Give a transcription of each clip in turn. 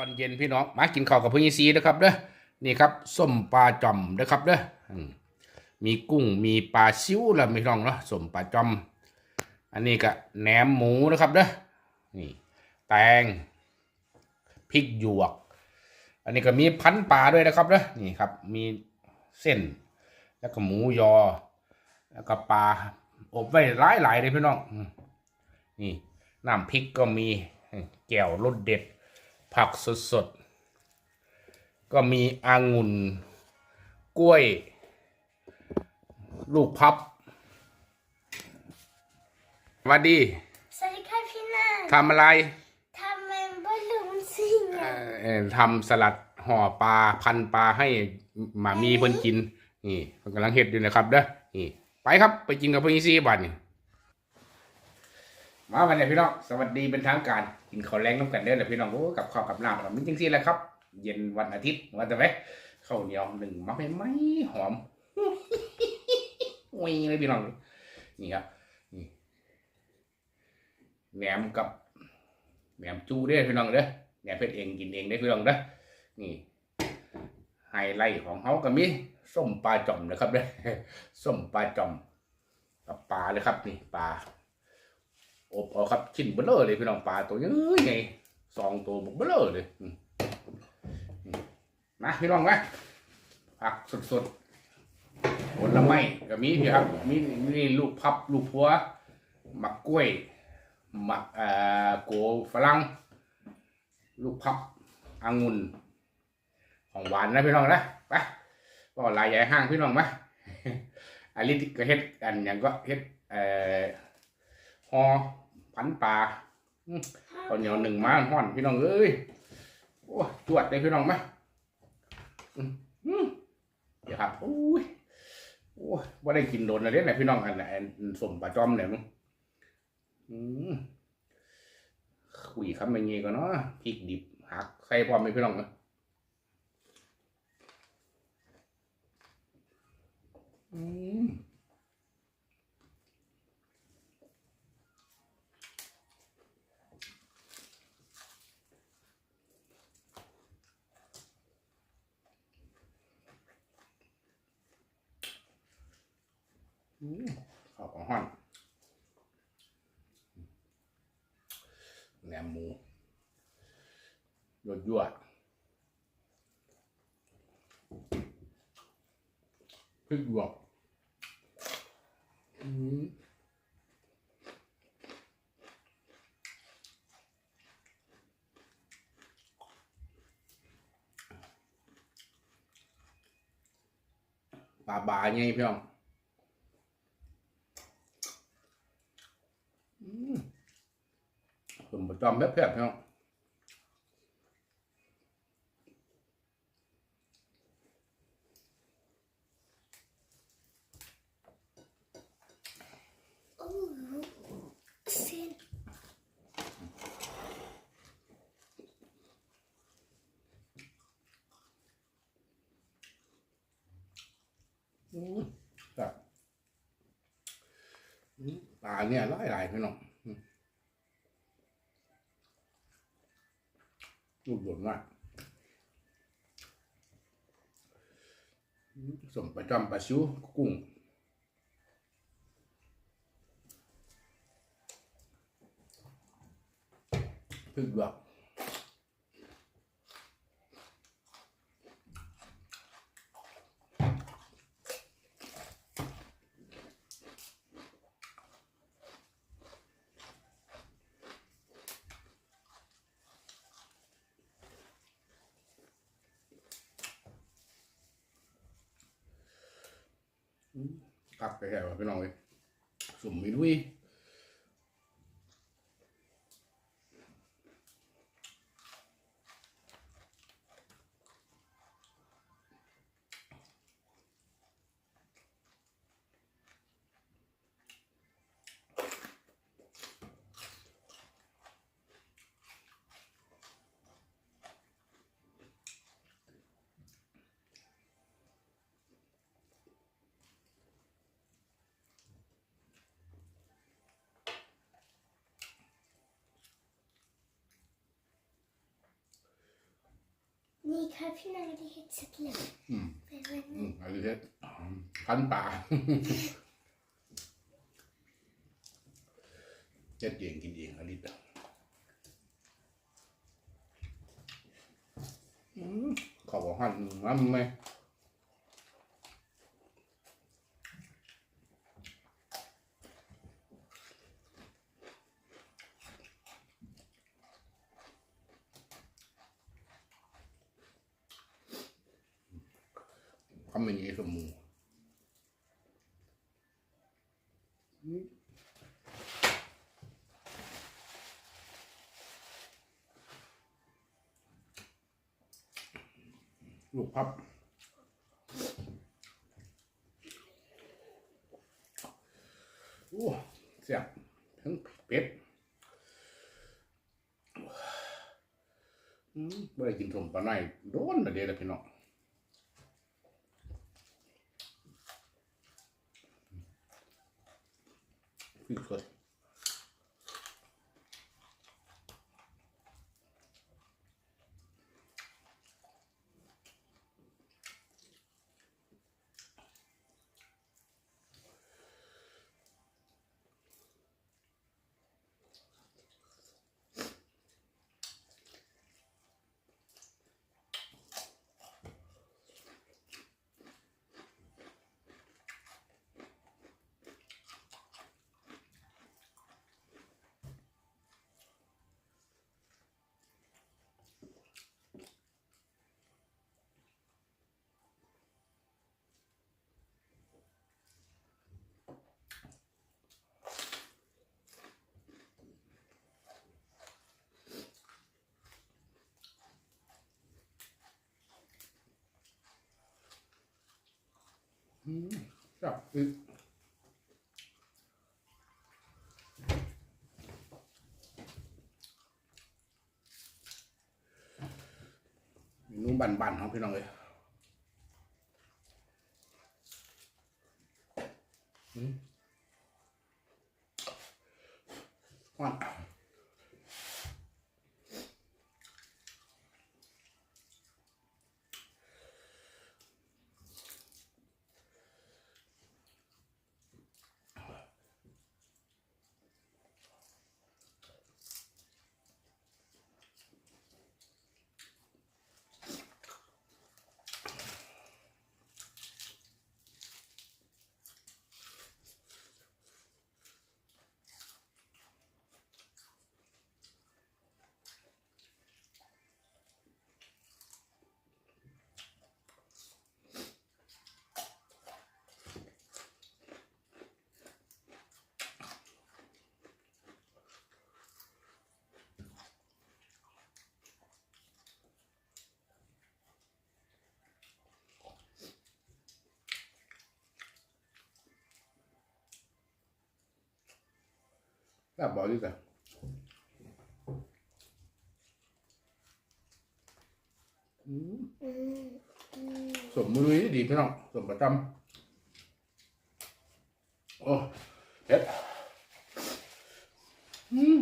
อนเย็นพี่น้องมากินข้าวกับพี่ยีซีนะครับเด้อนี่ครับส้มปลาจอมนะครับเด้อมีกุ้งมีปลาซิวแล้วพี่น้องเนาะส้มปลาจอม อันนี้ก็แหนมหมูนะครับเด้อนี่แตงพริกหยวก อันนี้ก็มีพันปลาด้วยนะครับเด้อนี่ครับ มีเส้น แล้วก็หมูยอ แล้วก็ปลาอบไว้หลายหลายๆเลยพี่น้องนี่น้ำพริกก็มีแก้วรสเด็ด ผักสดๆก็มีองุ่น กล้วย ลูกพับสวัสดี สวัสดีค่ะพี่นาทำอะไร ทำเมมเบอร์ลูมซิงเอ่อะอเอ่อทำสลัดห่อปลาพันปลาให้หมามีเพิ่นกิน นี่เพิ่นกำลังเฮ็ดอยู่นะครับเด้อนี่ ไปครับไปกินกับเพิ่นอีซี่บัดนี่มาวันนี้พี่น้องสวัสดีเป็นทางการ กินข้าวแรงน้ำกันเด้อเลยพี่น้องโอ้กับข้าวกับน้ำเรามันจริงๆแหละครับ เย็นวันอาทิตย์ว่าแต่ไหมข้าวเหนียวหนึ่งมักไม่ไหมหอมวิ่งเลยพี่น้องนี่ครับนี่แหนมกับแหนมจูเด้อพี่น้องเด้อแหนมเพชรเองกินเองได้อพี่น้องเด้อนี่ไฮไลท์ของเขาก็มีส้มปลาจ่อมนะครับเด้อส้มปลาจ่อมกับปลาเลยครับนี่ปลา อบเอาครับชิ้นเบลเลอเลยพี่น้องปลาตัวยังไงสองตัวบกเบลเลอเลยนะพี่น้องไหมผักสดๆผลไม้ก็มีพี่ครับมีนี่ลูกพับลูกพัวหมักกล้วยหมักเอ่อโกฝรั่งลูกพับองุ่นของหวานนะพี่น้องนะไปก็ลายใหญ่ห้างพี่น้องไหมอันนี้ก็เฮ็ดกันอย่างก็เฮ็ดเอ่อหอ พันปลาอืมข้าวเหนียวหนึ่งม้าห่อนพี่น้องเอ้ยโอ้จวดเลยพี่น้องไหมอืมอืมเดี๋ยวครับโอ้ยโอ้ว่าได้กินโดนอะไรเนี่ยพี่น้องอันไหนสมปลาจอมเนี่ยมั้งอืมคุยคำอย่างงี้ก็เนาะพริกดิบหักใส่พร้อมไหมพี่น้องเนาะอืม ข้าวของห่อนแหนมหมูยั่วยั่วพริกหยวกอืมปลาบาไงพี่น้อง ผ มประจอมแบบแผบๆเนาะโอ้โหเส้นอืมครับอืมปลาเนี่ยหลายหลายๆพี่น้อง อืมลูกหล่นมากอืมสมประจำปลาชิวกุ้งพึ่งหยวก กักไปแค่ว่าพี่น้องเลยสุ่มมีด้ว ยค่ะพี่นางที่เห็ดเสร็จแล้วอืมเป็นวันอืนี้มอะไรเฮ็ดพันป่าเจ็ดเองกินเองอลิตอะอืมขอบอกหันน้ำไหม ทำอย่างนี้สมูอืมลูกพับโอ้เสียบทั้งเป็ดอืมไม่ได้กินสมปลาไหนโดนนะเดี๋ยวละพี่น้อง ฟิก อืมจับอึเมนูบันๆของพี่น้องเลยอืมหวา นแบบบอกดีกว่าอืมอืมอืมสมมือนี่ดีพี่น้องสมประจำโอ้เผ็ดอืม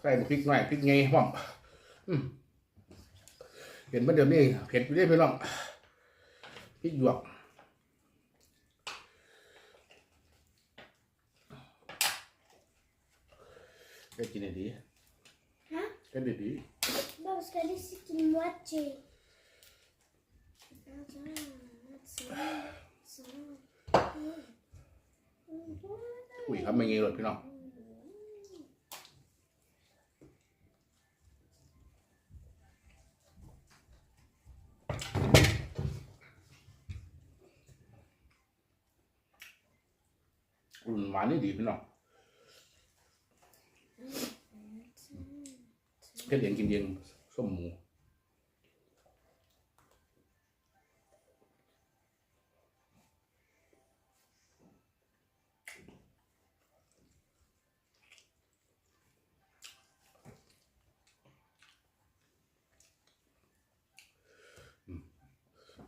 ใส่พริกหน่อยพริกไงพ่อมอืมเห็นเมื่อเดี๋ยวนี้เผ็ดไปเรื่อยพี่น้องพริกหยวก แค่กินได้ดีฮะแค่ได้ดี Baba ska du sitta i mochi? Så, så. อุ้ยครับไม่งี้เลยพี่น้องอุ่นหวานนี่ดีพี่น้อง เพ็ดเองกินเองส้มหมู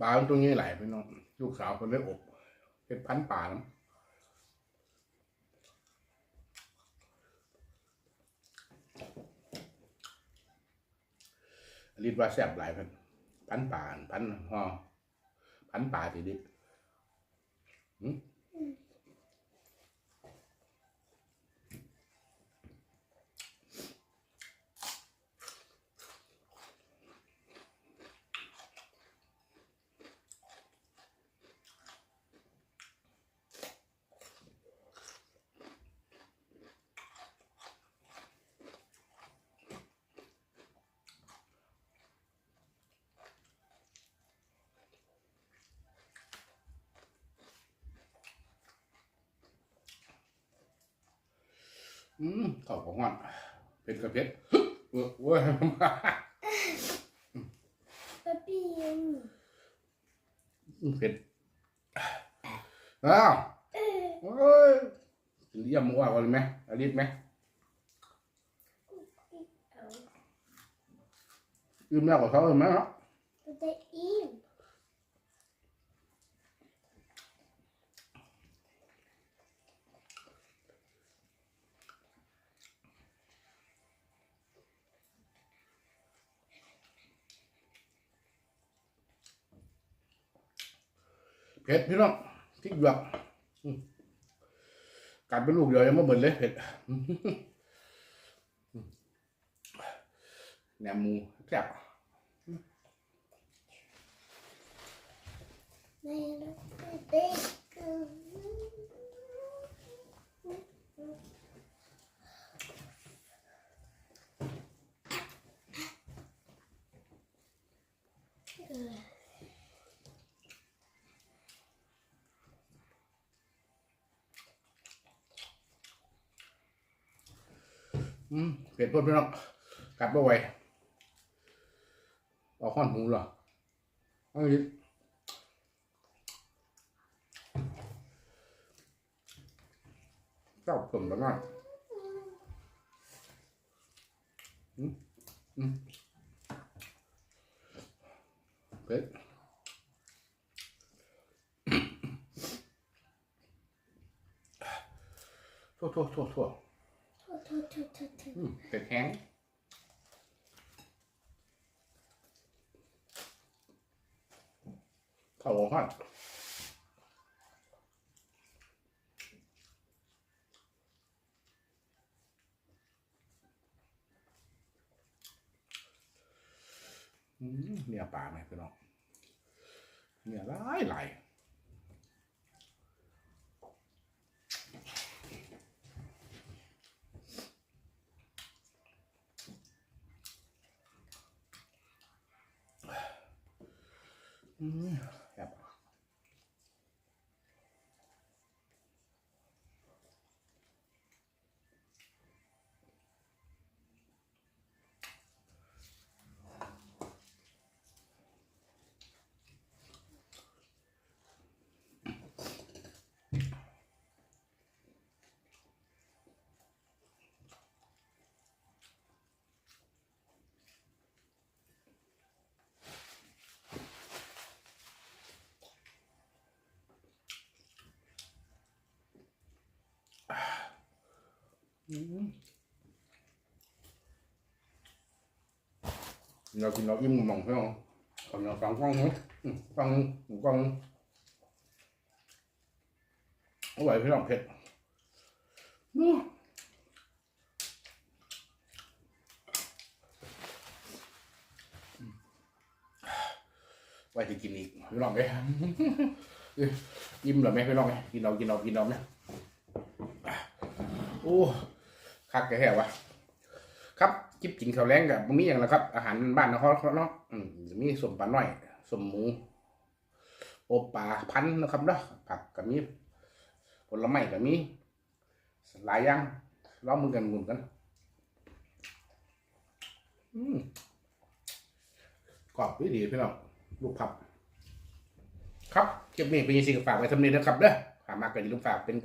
ปลาตัวนี้ไหลพี่น้องลูกสาวคนได้อบเป็นพันป่าน้ำ ลิดว่าแซ่บหลายพันพันป่านพันห่อพันป่าทีดิหืม อืมข้าวของมันเผ็ดกับเผ็ดเว้ย Papillon. เผ็ดอ้าวโอ้ยเยี่ยมว่ากันไหมอลิดไหม Oh. ยืมแล้วกับเขาเลยไหมเนาะ But they เผ็ดพี่น้องพริกหยวกกัดเป็นลูกเดียวยังไม่เบิดเลยเผ็ดอืมแหนมหมูแซ่บ Man, bacon. Good. อืมเผ็ดพดพี่น้องกัดบ่ไหวเอาข้อนหูเหรอเอาดิเจ้าเพิ่มแล้วง่ายอืมอืมเผ็ดทั่วทั่วทั่วทั่ว Tut, tut, tut, tut, tut. อืมเป็ดแห้งข้าวหัดอืมเนี่ยปลาไหมพี่น้องเนี่ยหลายหลาย อื เรากินเราอิ่มมองพี่น้อง còn เราฟังกล้องไหมฟังกล้องอร่อยพี่น้องเผ็ดเนัวไว้ที่กินอีกพี่น้องเอ้ยยิ้มหรือแม่พี่น้องเอ้ยกินเรากินเรากินเราไหมโอ้ คักแก่แห่วะครับจิบกินข้าวแรงกับมีอย่างละครับ อาหารบ้านนครเนาะอืมจะมีสมปลาหน้อยสมหมูอบปลาพันนะครับเนาะผักกับมีผลไม้กับมีหลายอย่างล้อมมือกันหมุนกันกรอบดีพี่น้องลูกผับ ครับคลิปนี้เป็นยังสิงฝากไว้ทำนี้นะครับเด้อฝากมากก็อย่ลืมฝากเป็น